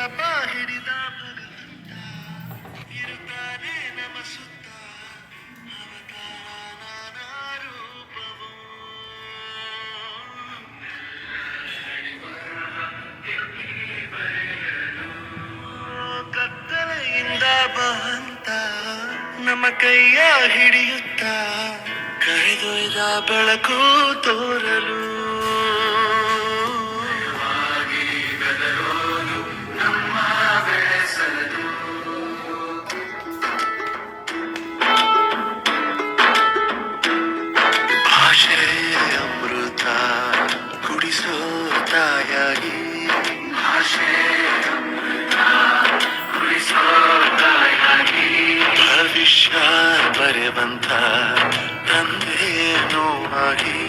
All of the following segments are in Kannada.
ಬಳಪ ಹಿಡಿದ ಭಗವಂತ ಇರುತ್ತಾನೆ ನಮ ಸುತ್ತ. ಅವತಾರ ನಾನಾ ರೂಪವು ಕತ್ತಲೆಯಿಂದ ಬಹಂತ ನಮ್ಮ ಕೈಯ ಹಿಡಿಯುತ್ತ, ಕರೆದೊಯ್ದ ಬೆಳಕು ತೋರಲು. ತಾಯಾಗಿ ಭಾಷೆ ಭವಿಷ್ಯ ಬರೆವಂತ ತಂದೆನೂ ಆಗಿ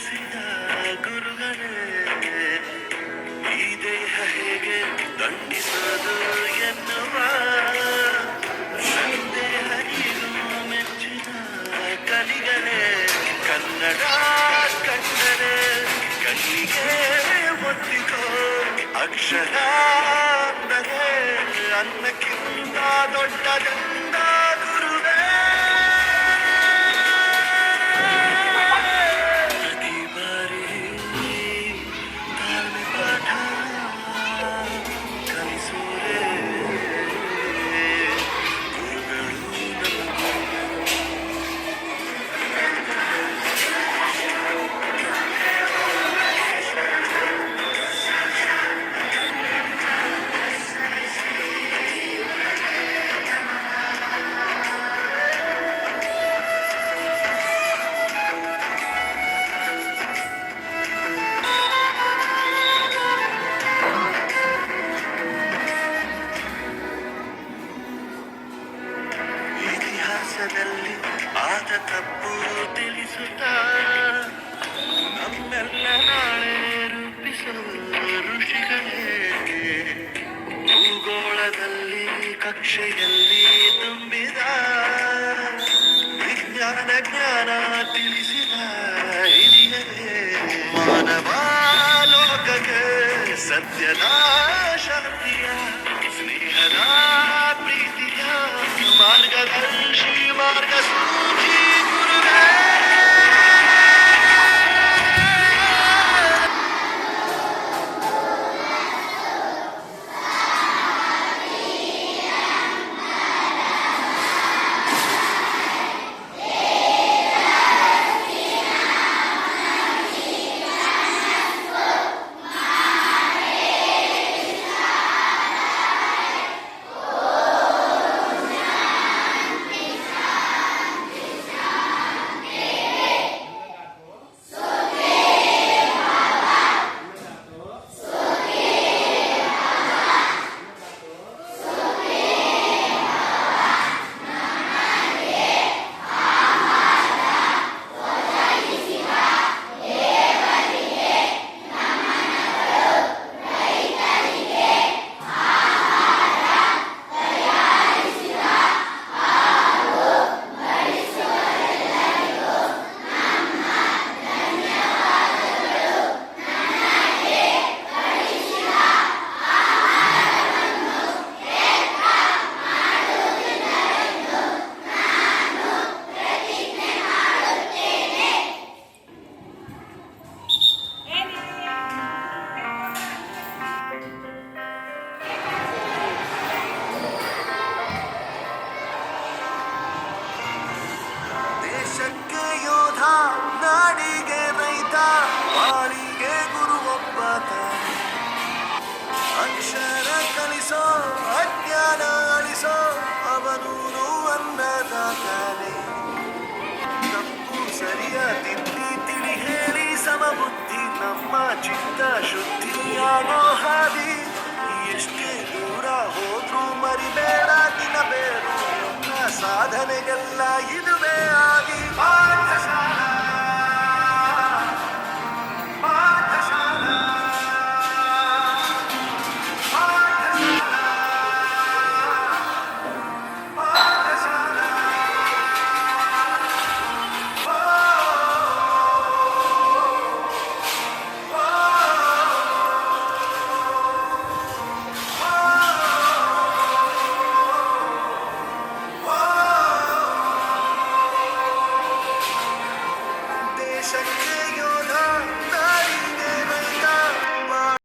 ಕಲಿಸಿದ ಗುರುಗಳೇ, ಈ ದೇಹ ಹೇಗೆ ದಂಡಿಸದು ಎನ್ನುವ ಸಂದೇಹ ಇದು ಮೆಚ್ಚಿನ ಕಲಿಗಳೇ. ಕನ್ನಡ ಕಂಡರೆ ಕಣ್ಣಿಗೆ ಒತ್ತಿಕೋ, ಅಕ್ಷರ ಅಂದರೆ ಅನ್ನಕ್ಕಿಂತ ದೊಡ್ಡದೆಂದ ತಪ್ಪು ತಿಳಿಸುತ್ತ ನಮ್ಮೆಲ್ಲ ನಾಳೆ ರೂಪಿಸೋ ಋಷಿಗಳೇ. ಭೂಗೋಳದಲ್ಲಿ, ಕಕ್ಷೆಯಲ್ಲಿ ತುಂಬಿದ ವಿಜ್ಞಾನ ಜ್ಞಾನ ತಿಳಿಸಿದ ಹಿರಿಯರೇ. ಮಾನವ ಲೋಕಕ್ಕೆ ಸತ್ಯದ ಬಾಳಿಗೆ ಗುರು ಒಬ್ಬ ತಾನೆ ಅಕ್ಷರ ಕಲಿಸೋ, ಅಜ್ಞಾನ ಅಳಿಸೋ ಅವನೂರು ಅನ್ನದಾತಾನೆ ತಪ್ಪು ಸರಿಯ ತಿದ್ದಿ ತಿಳಿ ಹೇಳಿ ಸಮಬುದ್ಧಿ ನಮ್ಮ ಚಿತ್ತ ಶುದ್ಧಿಯಾಗೋ ಹಾದಿ ಎಷ್ಟೇ ದೂರ ಹೋದ್ರೂ ಮರಿಬೇಡ ತಿನ್ನಬೇಡ ಸಾಧನೆಗೆಲ್ಲ ಇದುವೇ.